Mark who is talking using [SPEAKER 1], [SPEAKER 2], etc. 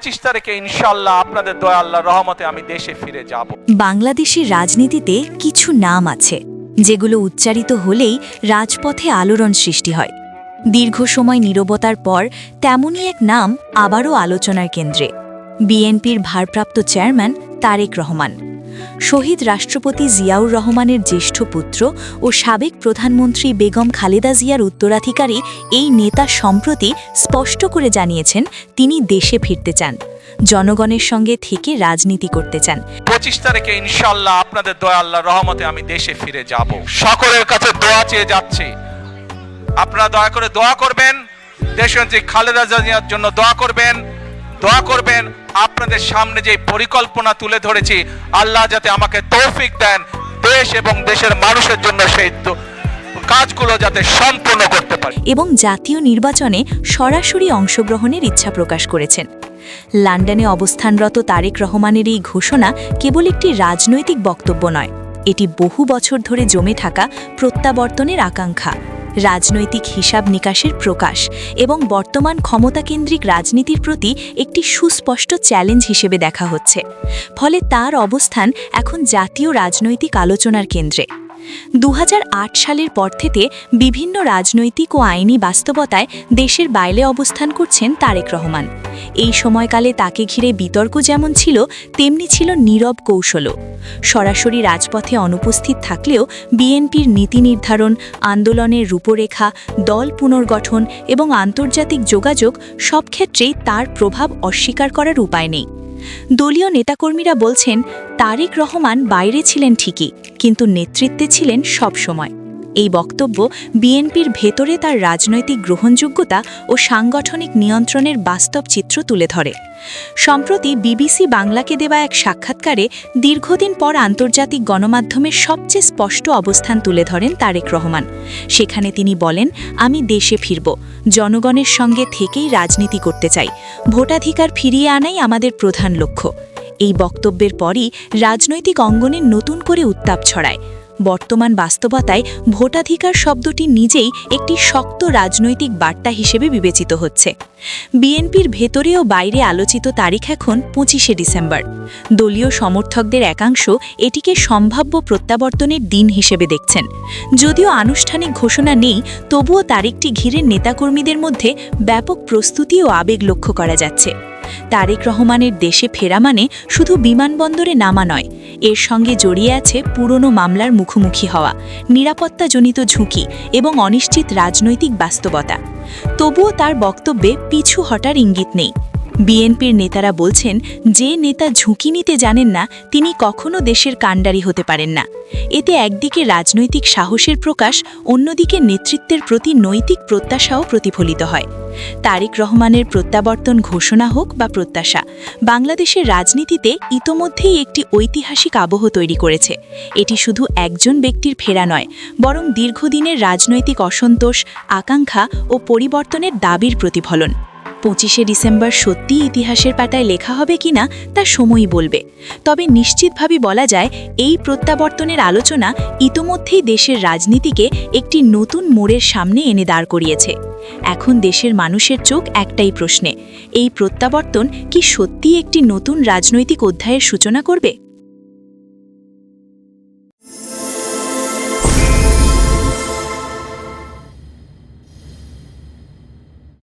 [SPEAKER 1] পঁচিশ তারিখে ইনশাল্লাহ আপনাদের দয়া আল্লাহ রহমতে আমি দেশে ফিরে যাব।
[SPEAKER 2] বাংলাদেশের রাজনীতিতে কিছু নাম আছে, যেগুলো উচ্চারিত হলেই রাজপথে আলোড়ন সৃষ্টি হয়। দীর্ঘ সময় নীরবতার পর তেমনই এক নাম আবারও আলোচনার কেন্দ্রে। বিএনপির ভারপ্রাপ্ত চেয়ারম্যান তারেক রহমান। শহীদ রাষ্ট্রপতি জিয়াউর রহমানের জ্যেষ্ঠ পুত্র ও সাবেক প্রধানমন্ত্রী বেগম খালেদা জিয়ার উত্তরাধিকারী এই নেতা সম্প্রতি স্পষ্ট করে জানিয়েছেন তিনি দেশে ফিরতে চান, জনগণের সঙ্গে থেকে রাজনীতি করতে চান।
[SPEAKER 1] পঁচিশ তারিখে ইনশাল্লাহ আপনাদের দয়া আল্লাহ রহমতে আমি দেশে ফিরে যাব। সকলের কাছে দোয়া চেয়ে যাচ্ছি। আপনারা দয়া করে দোয়া করবেন। দেশনেত্রী খালেদা জিয়ার জন্য দোয়া করবেন। দোয়া করবেন। আপনাদের সামনে যে পরিকল্পনা তুলে ধরেছি, আল্লাহ যাতে আমাকে তৌফিক দেন, দেশ এবং দেশের মানুষের জন্য সেই কাজগুলো যাতে সম্পূর্ণ করতে পারি।
[SPEAKER 2] এবং জাতীয় নির্বাচনে সরাসরি অংশগ্রহণের ইচ্ছা প্রকাশ করেছেন। লন্ডনে অবস্থানরত তারেক রহমানের এই ঘোষণা কেবল একটি রাজনৈতিক বক্তব্য নয়, এটি বহু বছর ধরে জমে থাকা প্রত্যাবর্তনের আকাঙ্ক্ষা। রাজনৈতিক হিসাব নিকাশের প্রকাশ এবং বর্তমান ক্ষমতাকেন্দ্রিক রাজনীতির প্রতি একটি সুস্পষ্ট চ্যালেঞ্জ হিসেবে দেখা হচ্ছে। ফলে তার অবস্থান এখন জাতীয় রাজনৈতিক আলোচনার কেন্দ্রে। দু হাজার আট সালের পর থেকে বিভিন্ন রাজনৈতিক ও আইনি বাস্তবতায় দেশের বাইরে অবস্থান করছেন তারেক রহমান। এই সময়কালে তাকে ঘিরে বিতর্ক যেমন ছিল, তেমনি ছিল নীরব কৌশলও। সরাসরি রাজপথে অনুপস্থিত থাকলেও বিএনপির নীতি নির্ধারণ, আন্দোলনের রূপরেখা, দল পুনর্গঠন এবং আন্তর্জাতিক যোগাযোগ সব ক্ষেত্রেই তার প্রভাব অস্বীকার করার উপায় নেই। দলীয় নেতাকর্মীরা বলছেন তারেক রহমান বাইরে ছিলেন ঠিকই, কিন্তু নেতৃত্বে ছিলেন সব সময়। এই বক্তব্য বিএনপির ভেতরে তার রাজনৈতিক গ্রহণযোগ্যতা ও সাংগঠনিক নিয়ন্ত্রণের বাস্তব চিত্র তুলে ধরে। সম্প্রতি বিবিসি বাংলাকে দেওয়া এক সাক্ষাৎকারে দীর্ঘদিন পর আন্তর্জাতিক গণমাধ্যমের সবচেয়ে স্পষ্ট অবস্থান তুলে ধরেন তারেক রহমান। সেখানে তিনি বলেন, আমি দেশে ফিরব, জনগণের সঙ্গে থেকেই রাজনীতি করতে চাই। ভোটাধিকার ফিরিয়ে আনাই আমাদের প্রধান লক্ষ্য। এই বক্তব্যের পরই রাজনৈতিক অঙ্গনে নতুন করে উত্তাপ ছড়ায়। বর্তমান বাস্তবতায় ভোটাধিকার শব্দটি নিজেই একটি শক্ত রাজনৈতিক বার্তা হিসেবে বিবেচিত হচ্ছে। বিএনপির ভেতরে ও বাইরে আলোচিত তারিখ এখন পঁচিশে ডিসেম্বর। দলীয় সমর্থকদের একাংশ এটিকে সম্ভাব্য প্রত্যাবর্তনের দিন হিসেবে দেখছেন। যদিও আনুষ্ঠানিক ঘোষণা নেই, তবুও তারিখটি ঘিরে নেতাকর্মীদের মধ্যে ব্যাপক প্রস্তুতি ও আবেগ লক্ষ্য করা যাচ্ছে। তারেক রহমানের দেশে ফেরা মানে শুধু বিমানবন্দরে নামা নয়। এর সঙ্গে জড়িয়ে আছে পুরনো মামলার মুখোমুখি হওয়া, নিরাপত্তাজনিত ঝুঁকি এবং অনিশ্চিত রাজনৈতিক বাস্তবতা। তবুও তার বক্তব্যে পিছু হটার ইঙ্গিত নেই। বিএনপির নেতারা বলছেন, যে নেতা ঝুঁকি নিতে জানেন না, তিনি কখনো দেশের কাণ্ডারি হতে পারেন না। এতে একদিকে রাজনৈতিক সাহসের প্রকাশ, অন্যদিকে নেতৃত্বের প্রতি নৈতিক প্রত্যাশাও প্রতিফলিত হয়। তারেক রহমানের প্রত্যাবর্তন ঘোষণা হোক বা প্রত্যাশা, বাংলাদেশের রাজনীতিতে ইতোমধ্যেই একটি ঐতিহাসিক আবহ তৈরি করেছে। এটি শুধু একজন ব্যক্তির ফেরা নয়, বরং দীর্ঘদিনের রাজনৈতিক অসন্তোষ, আকাঙ্ক্ষা ও পরিবর্তনের দাবির প্রতিফলন। পঁচিশে ডিসেম্বর সত্যিই ইতিহাসের পাতায় লেখা হবে কিনা তা সময়ই বলবে। তবে নিশ্চিতভাবে বলা যায়, এই প্রত্যাবর্তনের আলোচনা ইতোমধ্যেই দেশের রাজনীতিকে একটি নতুন মোড়ের সামনে এনে দাঁড় করিয়েছে। এখন দেশের মানুষের চোখ একটাই প্রশ্নে, এই প্রত্যাবর্তন কি সত্যিই একটি নতুন রাজনৈতিক অধ্যায়ের সূচনা করবে?